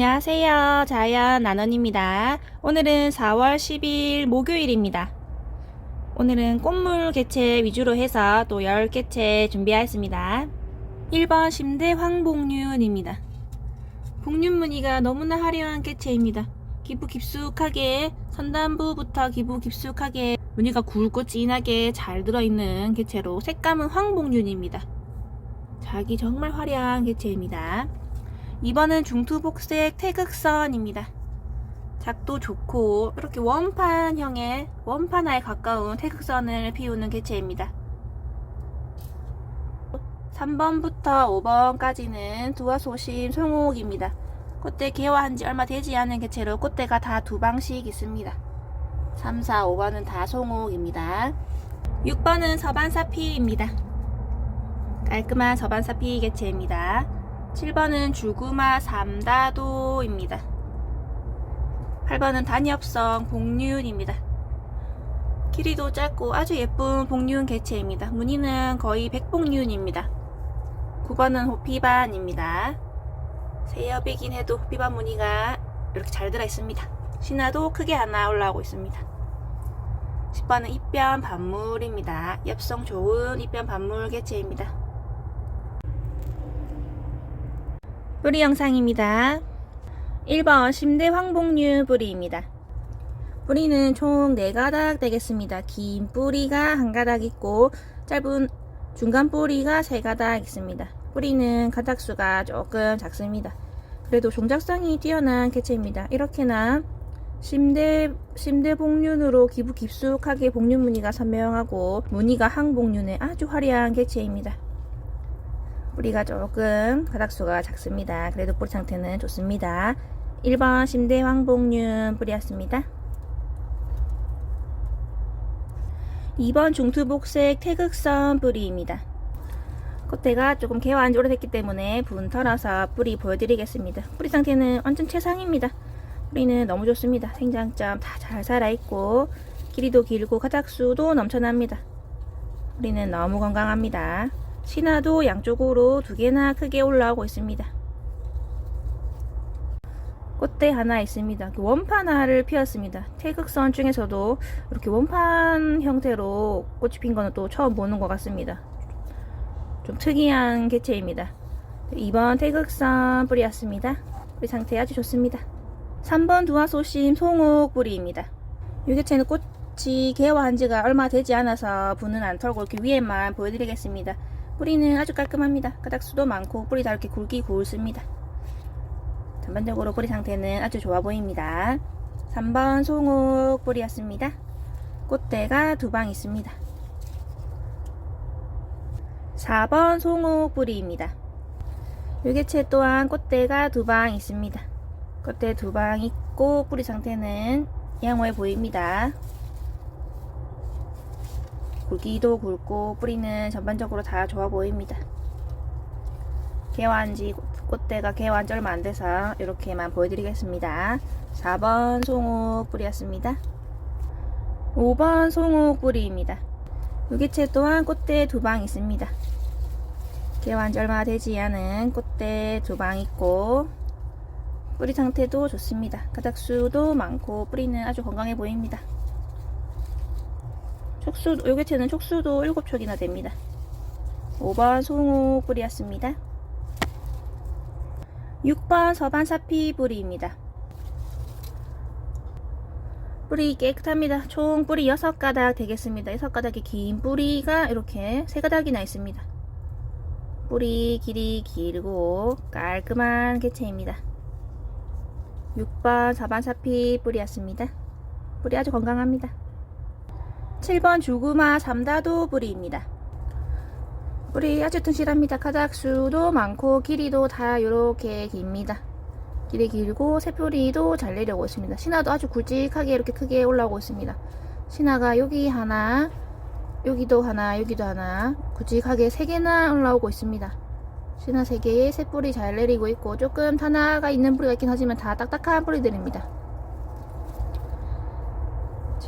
안녕하세요. 자연 나넌입니다. 오늘은 4월 10일 목요일입니다. 오늘은 꽃물 개체 위주로 해서 또 10개체 준비하였습니다. 1번 심대 황복륜입니다. 복륜 무늬가 너무나 화려한 개체입니다. 기부 깊숙하게 선단부부터 기부 깊숙하게 무늬가 굵고 진하게 잘 들어있는 개체로 색감은 황복륜입니다. 자기 정말 화려한 개체입니다. 2번은 중투복색 태극선입니다. 작도 좋고 이렇게 원판형의 원판화에 가까운 태극선을 피우는 개체입니다. 3번부터 5번까지는 두화소심 송옥입니다. 꽃대 개화한 지 얼마 되지 않은 개체로 꽃대가 다 두 방씩 있습니다. 3, 4, 5번은 다 송옥입니다. 6번은 서반사피입니다. 깔끔한 서반사피 개체입니다. 7번은 주구마 삼다도입니다. 8번은 단엽성 복륜입니다. 길이도 짧고 아주 예쁜 복륜 개체입니다. 무늬는 거의 백복륜입니다. 9번은 호피반입니다. 새엽이긴 해도 호피반 무늬가 이렇게 잘 들어 있습니다. 신화도 크게 하나 올라오고 있습니다. 10번은 입변 반물입니다. 엽성 좋은 입변 반물 개체입니다. 뿌리 영상입니다. 1번 심대 황복류 뿌리입니다. 뿌리는 총 4가닥 되겠습니다. 긴 뿌리가 한 가닥 있고 짧은 중간 뿌리가 3가닥 있습니다. 뿌리는 가닥수가 조금 작습니다. 그래도 종작성이 뛰어난 개체입니다. 이렇게나 심대, 심대 복륜으로 기부 깊숙하게 복륜 무늬가 선명하고 무늬가 항복륜의 아주 화려한 개체입니다. 뿌리가 조금 가닥수가 작습니다. 그래도 뿌리 상태는 좋습니다. 1번 심대 황복륜 뿌리였습니다. 2번 중투복색 태극선 뿌리입니다. 겉대가 조금 개화한 지 오래됐기 때문에 분 털어서 뿌리 보여드리겠습니다. 뿌리 상태는 완전 최상입니다. 뿌리는 너무 좋습니다. 생장점 다 잘 살아있고 길이도 길고 가닥수도 넘쳐납니다. 뿌리는 너무 건강합니다. 신화도 양쪽으로 두 개나 크게 올라오고 있습니다. 꽃대 하나 있습니다. 원판화를 피웠습니다. 태극선 중에서도 이렇게 원판 형태로 꽃이 핀 거는 또 처음 보는 것 같습니다. 좀 특이한 개체입니다. 2번 태극선 뿌리였습니다. 뿌리 상태 아주 좋습니다. 3번 두화소심 송옥 뿌리입니다. 이 개체는 꽃이 개화한 지가 얼마 되지 않아서 분은 안 털고 이렇게 위에만 보여드리겠습니다. 뿌리는 아주 깔끔합니다. 가닥수도 많고 뿌리 다 이렇게 굵기 굵습니다. 전반적으로 뿌리 상태는 아주 좋아 보입니다. 3번 송옥 뿌리였습니다. 꽃대가 두 방 있습니다. 4번 송옥 뿌리입니다. 이 개체 또한 꽃대가 두 방 있습니다. 꽃대 두 방 있고 뿌리 상태는 양호해 보입니다. 굵기도 굵고 뿌리는 전반적으로 다 좋아 보입니다. 개화한지 꽃대가 개화한 지 얼마 안 돼서 이렇게만 보여드리겠습니다. 4번 송옥 뿌리였습니다. 5번 송옥 뿌리입니다. 유기체 또한 꽃대 두 방 있습니다. 개화한 지 얼마 되지 않은 꽃대 두 방 있고 뿌리 상태도 좋습니다. 가닥수도 많고 뿌리는 아주 건강해 보입니다. 촉수, 요 개체는 촉수도 7촉이나 됩니다. 5번 송옥 뿌리였습니다. 6번 서반 사피 뿌리입니다. 뿌리 깨끗합니다. 총 뿌리 6가닥 되겠습니다. 6가닥의 긴 뿌리가 이렇게 3가닥이나 있습니다. 뿌리 길이 길고 깔끔한 개체입니다. 6번 서반 사피 뿌리였습니다. 뿌리 아주 건강합니다. 7번 주구마 삼다도 뿌리입니다. 뿌리 아주 튼실합니다. 가닥수도 많고 길이도 다 이렇게 깁니다. 길이 길고 새뿌리도 잘 내려오고 있습니다. 신화도 아주 굵직하게 이렇게 크게 올라오고 있습니다. 신화가 여기 하나, 여기도 하나, 여기도 하나 굵직하게 세 개나 올라오고 있습니다. 신화 세 개에 새뿌리 잘 내리고 있고 조금 탄화가 있는 뿌리가 있긴 하지만 다 딱딱한 뿌리들입니다.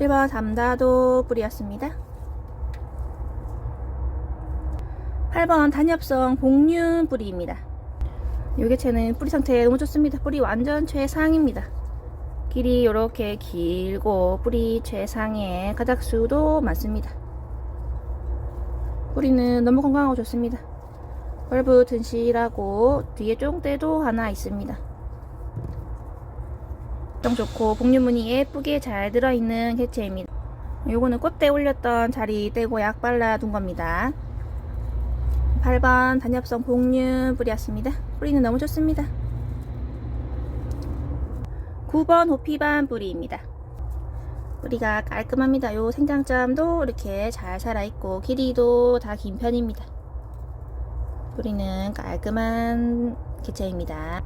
7번 삼다도 뿌리였습니다. 8번 단엽성 복륜 뿌리입니다. 요 개체는 뿌리 상태 너무 좋습니다. 뿌리 완전 최상입니다. 길이 이렇게 길고 뿌리 최상의 가닥수도 많습니다. 뿌리는 너무 건강하고 좋습니다. 벌브 튼실하고 뒤에 쫑대도 하나 있습니다. 좀 좋고 복류무늬 예쁘게 잘 들어있는 개체입니다. 요거는 꽃대 올렸던 자리 떼고 약 발라둔 겁니다. 8번 단엽성 복류 뿌리였습니다. 뿌리는 너무 좋습니다. 9번 호피반 뿌리입니다. 뿌리가 깔끔합니다. 요 생장점도 이렇게 잘 살아있고 길이도 다 긴 편입니다. 뿌리는 깔끔한 개체입니다.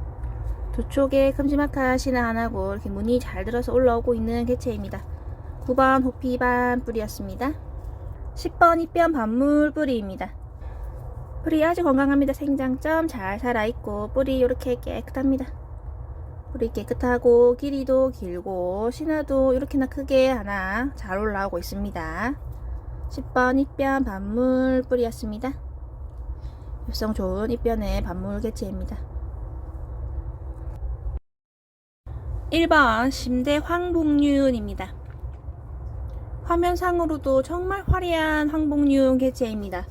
두 쪽에 큼지막한 신화 하나고 이렇게 무늬 잘 들어서 올라오고 있는 개체입니다. 9번 호피반 뿌리였습니다. 10번 입변 반물 뿌리입니다. 뿌리 아주 건강합니다. 생장점 잘 살아있고 뿌리 이렇게 깨끗합니다. 뿌리 깨끗하고 길이도 길고 신화도 이렇게나 크게 하나 잘 올라오고 있습니다. 10번 입변 반물 뿌리였습니다. 엽성 좋은 입변의 반물 개체입니다. 1번 심대 황복륜입니다. 화면상으로도 정말 화려한 황복륜 개체입니다.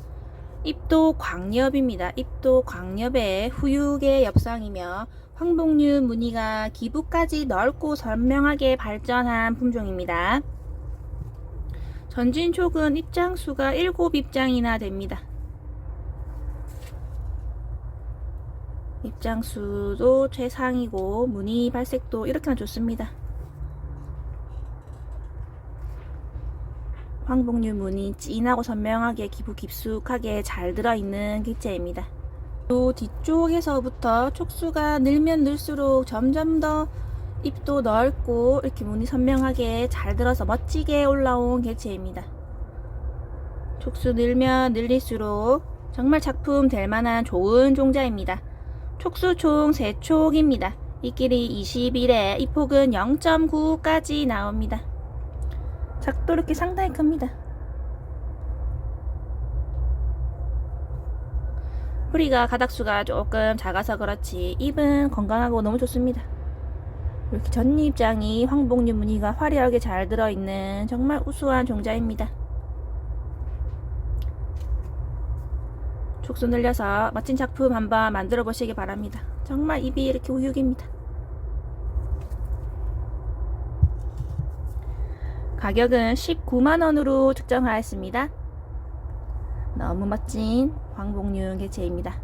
입도 광엽입니다. 입도 광엽의 후육의 엽상이며 황복륜 무늬가 기부까지 넓고 선명하게 발전한 품종입니다. 전진촉은 입장수가 7입장이나 됩니다. 입장수도 최상이고 무늬 발색도 이렇게나 좋습니다. 황복류 무늬 진하고 선명하게 기부 깊숙하게 잘 들어있는 개체입니다. 또 뒤쪽에서부터 촉수가 늘면 늘수록 점점 더 입도 넓고 이렇게 무늬 선명하게 잘 들어서 멋지게 올라온 개체입니다. 촉수 늘면 늘릴수록 정말 작품 될 만한 좋은 종자입니다. 촉수 총 3촉입니다. 이 길이 21에 이 폭은 0.9까지 나옵니다. 작도 이렇게 상당히 큽니다. 뿌리가 가닥수가 조금 작아서 그렇지 잎은 건강하고 너무 좋습니다. 이렇게 전잎장이 황복류 무늬가 화려하게 잘 들어있는 정말 우수한 종자입니다. 촉수 늘려서 멋진 작품 한번 만들어 보시기 바랍니다. 정말 입이 이렇게 우육입니다. 가격은 19만원으로 측정하였습니다. 너무 멋진 황복륜 개체입니다.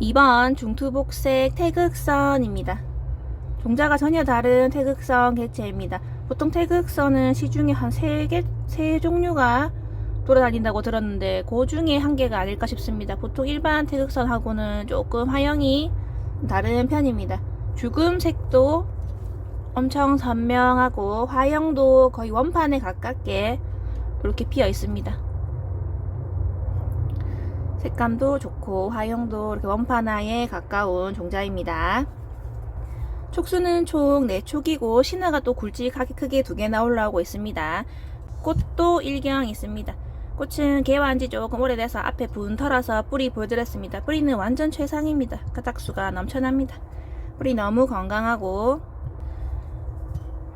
2번 중투복색 태극선입니다. 종자가 전혀 다른 태극선 개체입니다. 보통 태극선은 시중에 한 3개, 3종류가 돌아다닌다고 들었는데 그 중에 한 개가 아닐까 싶습니다. 보통 일반 태극선하고는 조금 화형이 다른 편입니다. 죽음색도 엄청 선명하고 화형도 거의 원판에 가깝게 이렇게 피어 있습니다. 색감도 좋고 화형도 이렇게 원판화에 가까운 종자입니다. 촉수는 총 4촉이고 신화가 또 굵직하게 크게 두 개나 올라오고 있습니다. 꽃도 일경 있습니다. 꽃은 개화한 지 조금 오래돼서 앞에 분 털어서 뿌리 보여드렸습니다. 뿌리는 완전 최상입니다. 가닥수가 넘쳐납니다. 뿌리 너무 건강하고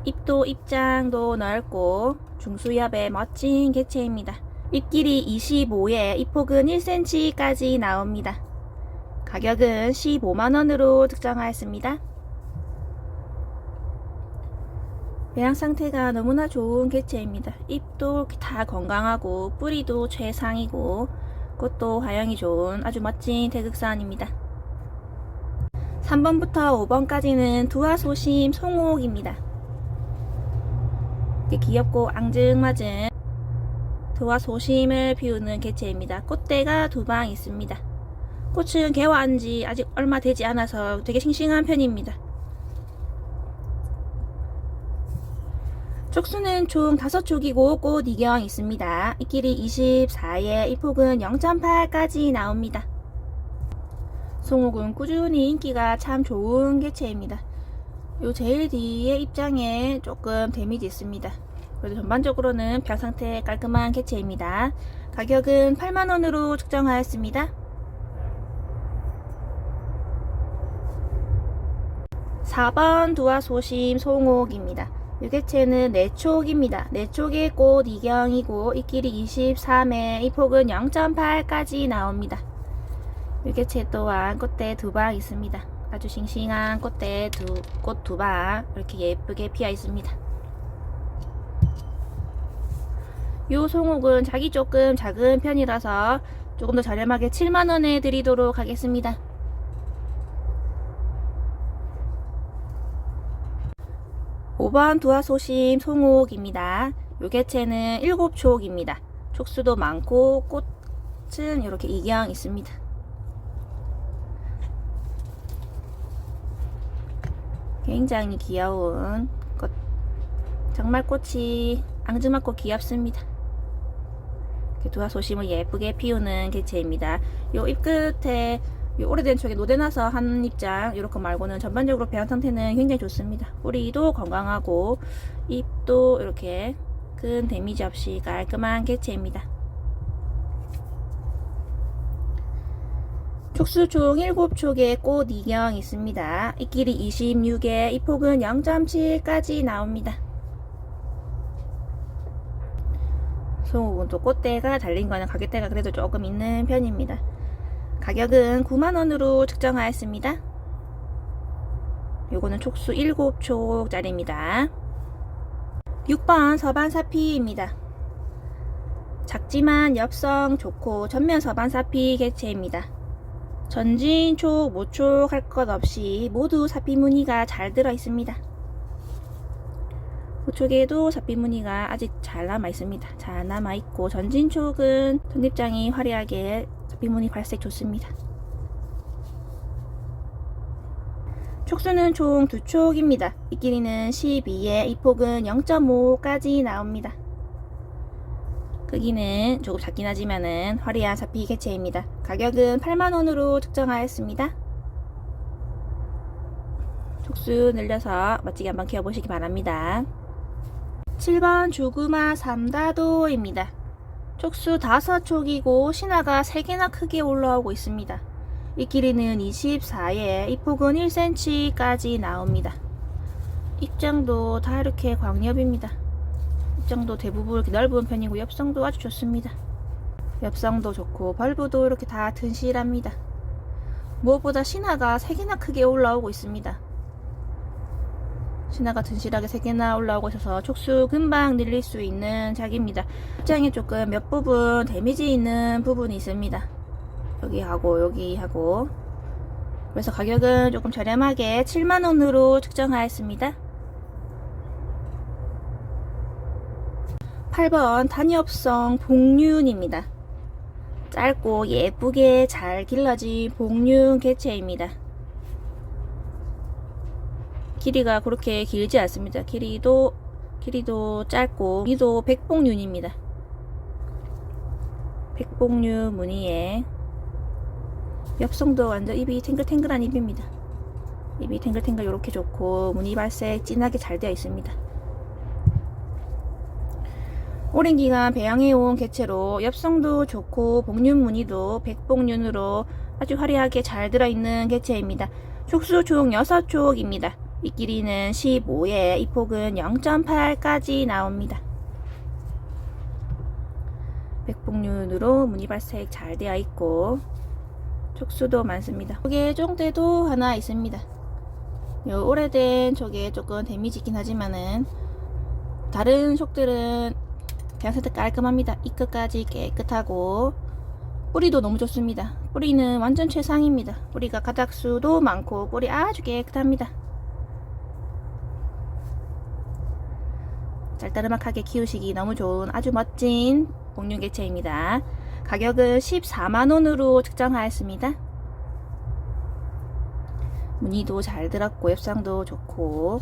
잎도 입장도 넓고 중수엽의 멋진 개체입니다. 잎길이 25에 잎폭은 1cm까지 나옵니다. 가격은 15만원으로 측정하였습니다. 배양 상태가 너무나 좋은 개체입니다. 잎도 다 건강하고 뿌리도 최상이고 꽃도 화형이 좋은 아주 멋진 태극산입니다. 3번부터 5번까지는 두화소심 송옥입니다. 귀엽고 앙증맞은 두화소심을 피우는 개체입니다. 꽃대가 두 방 있습니다. 꽃은 개화한 지 아직 얼마 되지 않아서 되게 싱싱한 편입니다. 쪽수는 총 5쪽이고 꽃 2경 있습니다. 이 길이 24에 이 폭은 0.8까지 나옵니다. 송옥은 꾸준히 인기가 참 좋은 개체입니다. 요 제일 뒤에 입장에 조금 데미지 있습니다. 그래도 전반적으로는 벽 상태 깔끔한 개체입니다. 가격은 8만원으로 측정하였습니다. 4번 두화소심 송옥입니다. 유개체는 내촉입니다. 내촉의 꽃 이경이고 이 길이 23에 이 폭은 0.8까지 나옵니다. 유개체 또한 꽃대 두 방 있습니다. 아주 싱싱한 꽃대 두, 꽃 두 방 이렇게 예쁘게 피어 있습니다. 요 송옥은 자기 조금 작은 편이라서 조금 더 저렴하게 7만원에 드리도록 하겠습니다. 오번 두화소심 송옥입니다. 요 개체는 7촉입니다. 촉수도 많고 꽃은 이렇게 이경 있습니다. 굉장히 귀여운 꽃. 정말 꽃이 앙증맞고 귀엽습니다. 두화소심을 예쁘게 피우는 개체입니다. 요 잎 끝에 요 오래된 촉에 노대나서 한 입장 이렇게 말고는 전반적으로 배양 상태는 굉장히 좋습니다. 뿌리도 건강하고 잎도 이렇게 큰 데미지 없이 깔끔한 개체입니다. 촉수 총 7촉의 꽃 이경 있습니다. 이 길이 26에 이 폭은 0.7까지 나옵니다. 또 꽃대가 달린 거는 가격대가 그래도 조금 있는 편입니다. 가격은 9만원으로 측정하였습니다. 요거는 촉수 7촉짜리입니다. 6번 서반사피입니다. 작지만 엽성 좋고 전면 서반사피 개체입니다. 전진 촉, 모촉 할 것 없이 모두 사피 무늬가 잘 들어 있습니다. 모촉에도 사피 무늬가 아직 잘 남아 있습니다. 잘 남아 있고 전진 촉은 전립장이 화려하게 비무늬 발색 좋습니다. 촉수는 총 두 촉입니다. 이 길이는 12에 이 폭은 0.5까지 나옵니다. 크기는 조금 작긴 하지만은 화려한 사피 개체입니다. 가격은 8만원으로 측정하였습니다. 촉수 늘려서 멋지게 한번 키워보시기 바랍니다. 7번 주구마 삼다도입니다. 촉수 5촉이고 신화가 3개나 크게 올라오고 있습니다. 이 길이는 24에 이 폭은 1cm까지 나옵니다. 입장도 다 이렇게 광엽입니다. 입장도 대부분 이렇게 넓은 편이고 엽성도 아주 좋습니다. 엽성도 좋고 벌브도 이렇게 다 튼실합니다. 무엇보다 신화가 3개나 크게 올라오고 있습니다. 신화가 튼실하게 3개나 올라오고 있어서 촉수 금방 늘릴 수 있는 작입니다. 입장에 조금 몇 부분 데미지 있는 부분이 있습니다. 여기하고 여기하고 그래서 가격은 조금 저렴하게 7만원으로 측정하였습니다. 8번 단엽성 복륜입니다. 짧고 예쁘게 잘 길러진 복륜 개체입니다. 길이가 그렇게 길지 않습니다. 길이도 길이도 짧고 무늬도 백봉륜입니다. 백봉륜 무늬에 엽성도 완전 입이 탱글탱글한 입입니다. 입이 탱글탱글 이렇게 좋고 무늬 발색 진하게 잘 되어 있습니다. 오랜 기간 배양해온 개체로 엽성도 좋고 복륜 무늬도 백복륜으로 아주 화려하게 잘 들어있는 개체입니다. 촉수 총 6촉입니다. 이 길이는 15에 이 폭은 0.8까지 나옵니다. 백복륜으로 무늬 발색 잘 되어 있고 촉수도 많습니다. 여기에 쫑대도 하나 있습니다. 요 오래된 쪽에 조금 데미지 있긴 하지만은 다른 촉들은 그냥 상태 깔끔합니다. 이 끝까지 깨끗하고 뿌리도 너무 좋습니다. 뿌리는 완전 최상입니다. 뿌리가 가닥수도 많고 뿌리 아주 깨끗합니다. 짤따르막하게 키우시기 너무 좋은 아주 멋진 복륜 개체입니다. 가격은 14만원으로 측정하였습니다. 무늬도 잘 들었고 엽상도 좋고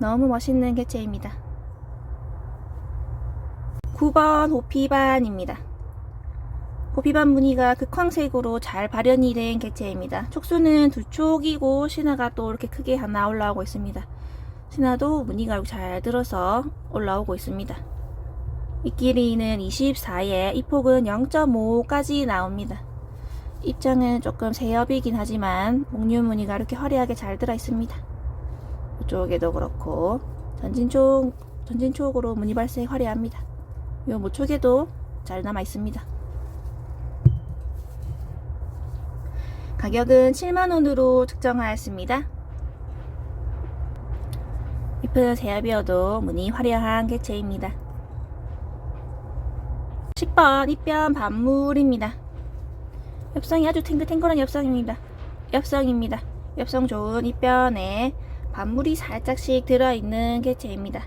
너무 멋있는 개체입니다. 9번 호피반입니다. 호피반 무늬가 극황색으로 잘 발현이 된 개체입니다. 촉수는 두 촉이고 신화가 또 이렇게 크게 하나 올라오고 있습니다. 신화도 무늬가 잘 들어서 올라오고 있습니다. 이 길이는 24에 이 폭은 0.5까지 나옵니다. 입장은 조금 세엽이긴 하지만 목류 무늬가 이렇게 화려하게 잘 들어 있습니다. 이쪽에도 그렇고 전진촉 전진촉으로 무늬 발색 화려합니다. 이 모촉에도 잘 남아 있습니다. 가격은 7만 원으로 측정하였습니다. 잎은 세엽이어도 무늬 화려한 개체입니다. 10번 입변 반물입니다. 엽성이 아주 탱글탱글한 엽성입니다. 엽성입니다. 엽성 좋은 잎변에 반물이 살짝씩 들어있는 개체입니다.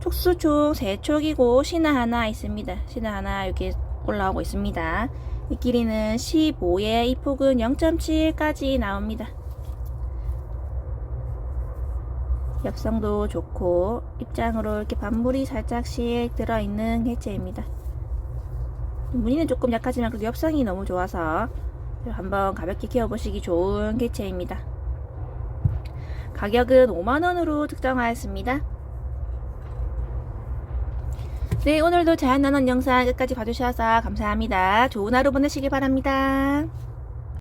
촉수 총 3촉이고 신화 하나 있습니다. 신화 하나 여기 올라오고 있습니다. 이 길이는 15에 이 폭은 0.7까지 나옵니다. 엽성도 좋고 입장으로 이렇게 반물이 살짝씩 들어있는 개체입니다. 무늬는 조금 약하지만 그래도 엽성이 너무 좋아서 한번 가볍게 키워보시기 좋은 개체입니다. 가격은 5만원으로 측정하였습니다. 네, 오늘도 자연나눔 영상 끝까지 봐주셔서 감사합니다. 좋은 하루 보내시길 바랍니다.